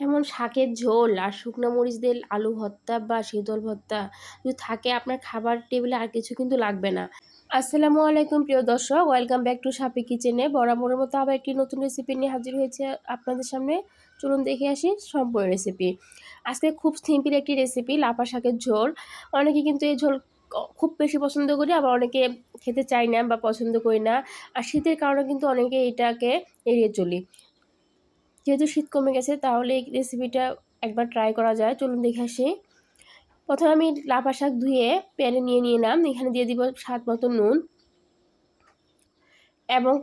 এমন শাকের ঝোল আর শুকনো মরিচ দিয়ে আলু ভর্তা বা শীতল ভর্তা যদি থাকে, আপনার খাবার টেবিলে আর কিছু কিন্তু লাগবে না। আসসালামু আলাইকুম প্রিয় দর্শক ওয়েলকাম ব্যাক টু সাপি কিচেনে বরাবরের মতো আবার একটি নতুন রেসিপি নিয়ে হাজির হয়েছে আপনাদের সামনে। চলুন দেখে আসি সম্পূর্ণ রেসিপি আজকে খুব সিম্পল একটি রেসিপি লাফা শাকের ঝোল। অনেকে কিন্তু এই ঝোল খুব বেশি পছন্দ করি, আবার অনেকে খেতে চাই না বা পছন্দ করি না। আর শীতের কারণে কিন্তু অনেকে এটাকে এড়িয়ে চলি। যেহেতু শীত কমে গেছে, তাহলে এই রেসিপিটা একবার ট্রাই করা যায়। চলুন দেখে আসি। প্রথমে আমি লাফা শাক ধুয়ে প্যানে নিয়ে নিলাম। এখানে দিয়ে দিব স্বাদ মতো নুন এবং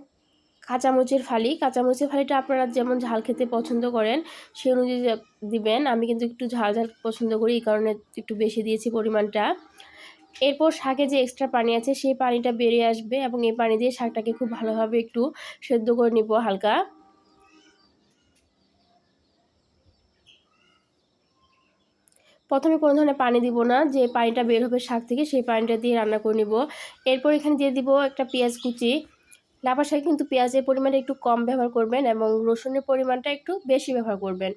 কাঁচামরিচের ফালি। কাঁচামরিচের ফালিটা আপনারা যেমন ঝাল খেতে পছন্দ করেন সেই অনুযায়ী দিবেন। আমি কিন্তু একটু ঝাল ঝাল পছন্দ করি, এই কারণে একটু বেশি দিয়েছি পরিমাণটা। এরপর শাকে যে এক্সট্রা পানি আছে, সেই পানিটা বেরিয়ে আসবে এবং এই পানি দিয়ে শাকটাকে খুব ভালোভাবে একটু সেদ্ধ করে নিব হালকা। প্রথমে কোনো ধরনের পানি দিব না, যে পানিটা বের হবে শাক থেকে সেই পানিটা দিয়ে রান্না করে নিব। এরপর এখানে দিয়ে দিব একটা পেঁয়াজ কুচি। লাফা শাকে কিন্তু পেঁয়াজের পরিমাণটা একটু কম ব্যবহার করবেন এবং রসুনের পরিমাণটা একটু বেশি ব্যবহার করবেন।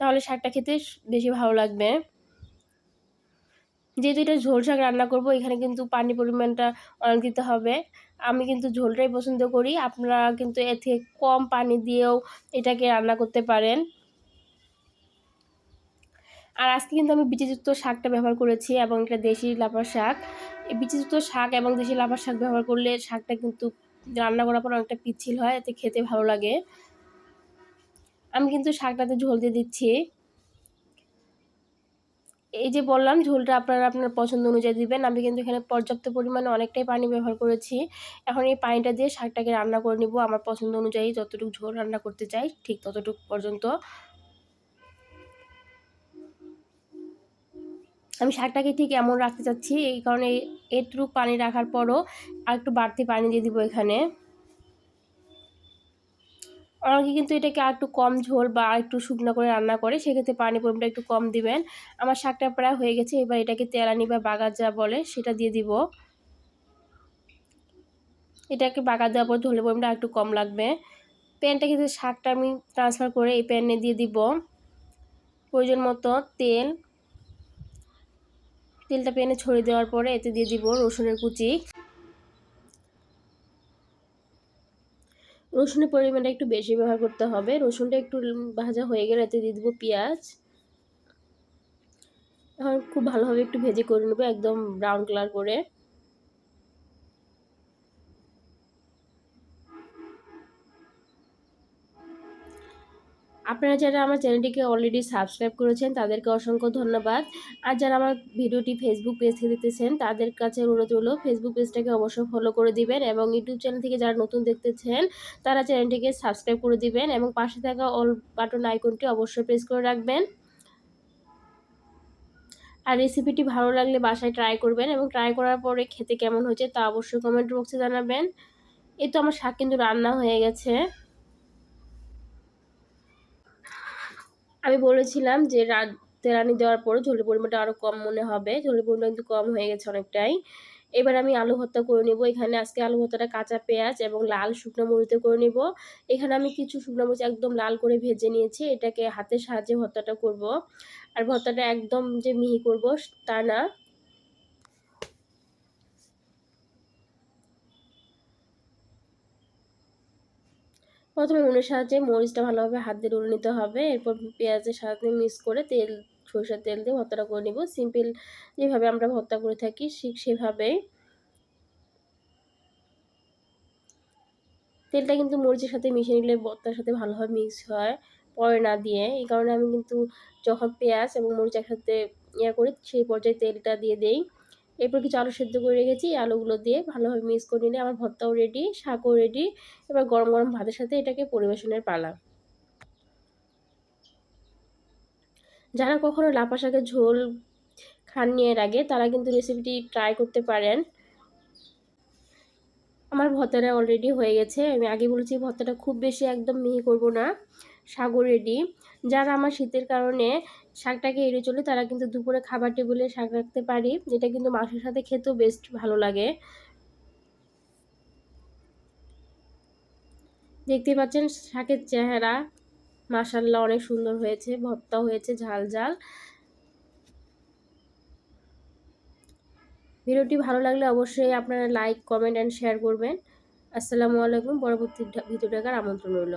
তাহলে শাকটা খেতে বেশি ভালো লাগবে। যেহেতু এটা ঝোল শাক রান্না করব, এখানে কিন্তু পানি পরিমাণটা অনেক দিতে হবে। আমি কিন্তু ঝোলটাই পছন্দ করি। আপনারা কিন্তু এর থেকে কম পানি দিয়েও এটাকে রান্না করতে পারেন। আর আজকে কিন্তু আমি বিচিযুক্ত শাকটা ব্যবহার করেছি এবং এটা দেশি লাফার শাক। বিচিযুক্ত শাক এবং দেশি লাফার শাক ব্যবহার করলে শাকটা কিন্তু রান্না করার পর অনেকটা পিচ্ছিল হয়, এতে খেতে ভালো লাগে। আমি কিন্তু শাকটাতে ঝোল দিয়ে দিচ্ছি। এই যে বললাম, ঝোলটা আপনারা আপনার পছন্দ অনুযায়ী দিবেন। আমি কিন্তু এখানে পর্যাপ্ত পরিমাণে অনেকটাই পানি ব্যবহার করেছি। এখন এই পানিটা দিয়ে শাকটাকে রান্না করে নিব। আমার পছন্দ অনুযায়ী যতটুকু ঝোল রান্না করতে চাই, ঠিক ততটুকু পর্যন্ত। আমি শাকটাকে ঠিক এমন রাখতে চাচ্ছি, এই কারণে একটু পানি রাখার পরও আর একটু বাড়তি পানি দিয়ে দিব এখানে। অনেকে কিন্তু এটাকে আর একটু কম ঝোল বা একটু শুকনো করে রান্না করে, সেক্ষেত্রে পানি পরিমাণটা একটু কম দিবেন। আমার শাকটা প্রায় হয়ে গেছে, এবার এটাকে তেলানি বা বাগার যা বলে সেটা দিয়ে দিব। এটাকে বাগার দেওয়ার পর ঝোলের পরিমাণটা একটু কম লাগবে। প্যানটা কিন্তু শাকটা আমি ট্রান্সফার করে এই প্যানে দিয়ে দিব। প্রয়োজন মতো তেল তেলটা প্যানে ছড়িয়ে দেওয়ার পরে এতে দিয়ে দিব রসুনের কুচি। রসুনের পরিমাণটা একটু বেশি ব্যবহার করতে হবে। রসুনটা একটু ভাজা হয়ে গেলে এতে দিয়ে দিব পেঁয়াজ। এখন খুব ভালোভাবে একটু ভেজে করে নেব একদম ব্রাউন কালার করে। আপনারা যারা আমার চ্যানেলটিকে অলরেডি সাবস্ক্রাইব করেছেন, তাদেরকে অসংখ্য ধন্যবাদ। আর যারা আমার ভিডিওটি ফেসবুক পেজ থেকে দেখতেছেন, তাদের কাছে অনুরোধ হলো ফেসবুক পেজটাকে অবশ্যই ফলো করে দিবেন এবং ইউটিউব চ্যানেল থেকে যারা নতুন দেখতেছেন, তারা চ্যানেলটিকে সাবস্ক্রাইব করে দিবেন এবং পাশে থাকা অল বাটন আইকনটি অবশ্যই প্রেস করে রাখবেন। আর রেসিপিটি ভালো লাগলে বাসায় ট্রাই করবেন এবং ট্রাই করার পরে খেতে কেমন হয়েছে তা অবশ্যই কমেন্ট বক্সে জানাবেন। এই তো আমার শাক কিন্তু রান্না হয়ে গেছে। আমি বলেছিলাম যে রাত তেরানি দেওয়ার পরে ঝোলের পরিমাণটা আরও কম মনে হবে। ঝোলের পরিমাণ কিন্তু কম হয়ে গেছে অনেকটাই। এবার আমি আলু ভর্তা করে নেব। এখানে আজকে আলু ভর্তাটা কাঁচা পেঁয়াজ এবং লাল শুকনো মরিচে করে নেব। এখানে আমি কিছু শুকনো মরিচ একদম লাল করে ভেজে নিয়েছি। এটাকে হাতের সাহায্যে ভর্তাটা করব। আর ভর্তাটা একদম যে মিহি করব তা না। প্রথমে উনুনের সাহায্যে মরিচটা ভালোভাবে হাত দিয়ে ডলে নিতে হবে। এরপর পেঁয়াজের সাথে মিক্স করে তেল, সরষের তেল দিয়ে ভর্তাটা করে নিব। সিম্পল যেভাবে আমরা ভর্তা করে থাকি, ঠিক সেভাবেই তেলটা কিন্তু মরিচের সাথে মিশিয়ে নিলে ভর্তার সাথে ভালোভাবে মিক্স হয়, পরে না দিয়ে। এই কারণে আমি কিন্তু যখন পেঁয়াজ এবং মরিচ একসাথে ইয়ে করি, সেই পর্যায়ে তেলটা দিয়ে দেই। এরপর কিছু আলু সেদ্ধ করে রেখেছি আলুগুলো দিয়ে ভালোভাবে মিক্স করে নিলে আমার ভর্তাও রেডি শাকও রেডি এবার গরম গরম ভাতের সাথে এটাকে পরিবেশনের পালা। যারা কখনো লাপা শাকের ঝোল খাননি এর আগে, তারা কিন্তু রেসিপিটি ট্রাই করতে পারেন। আমার ভর্তাটা অলরেডি হয়ে গেছে। আমি আগে বলেছি ভর্তাটা খুব বেশি একদম মিহি করব না। সাগর রেডি যারা আমার শীতের কারণে শাকটাকে এড়ে চলে, তারা কিন্তু দুপুরে খাবার টেবিলে শাক রাখতে পারি, যেটা কিন্তু মাংসের সাথে খেতেও বেস্ট ভালো লাগে। দেখতে পাচ্ছেন, শাকের চেহারা। মাসাল্লাহ অনেক সুন্দর হয়েছে, ভর্তা হয়েছে, ঝাল ঝাল। ভিডিওটি ভালো লাগলে অবশ্যই আপনারা লাইক, কমেন্ট অ্যান্ড শেয়ার করবেন। আসসালামু আলাইকুম, পরবর্তী ভিডিও দেখার আমন্ত্রণ রইল।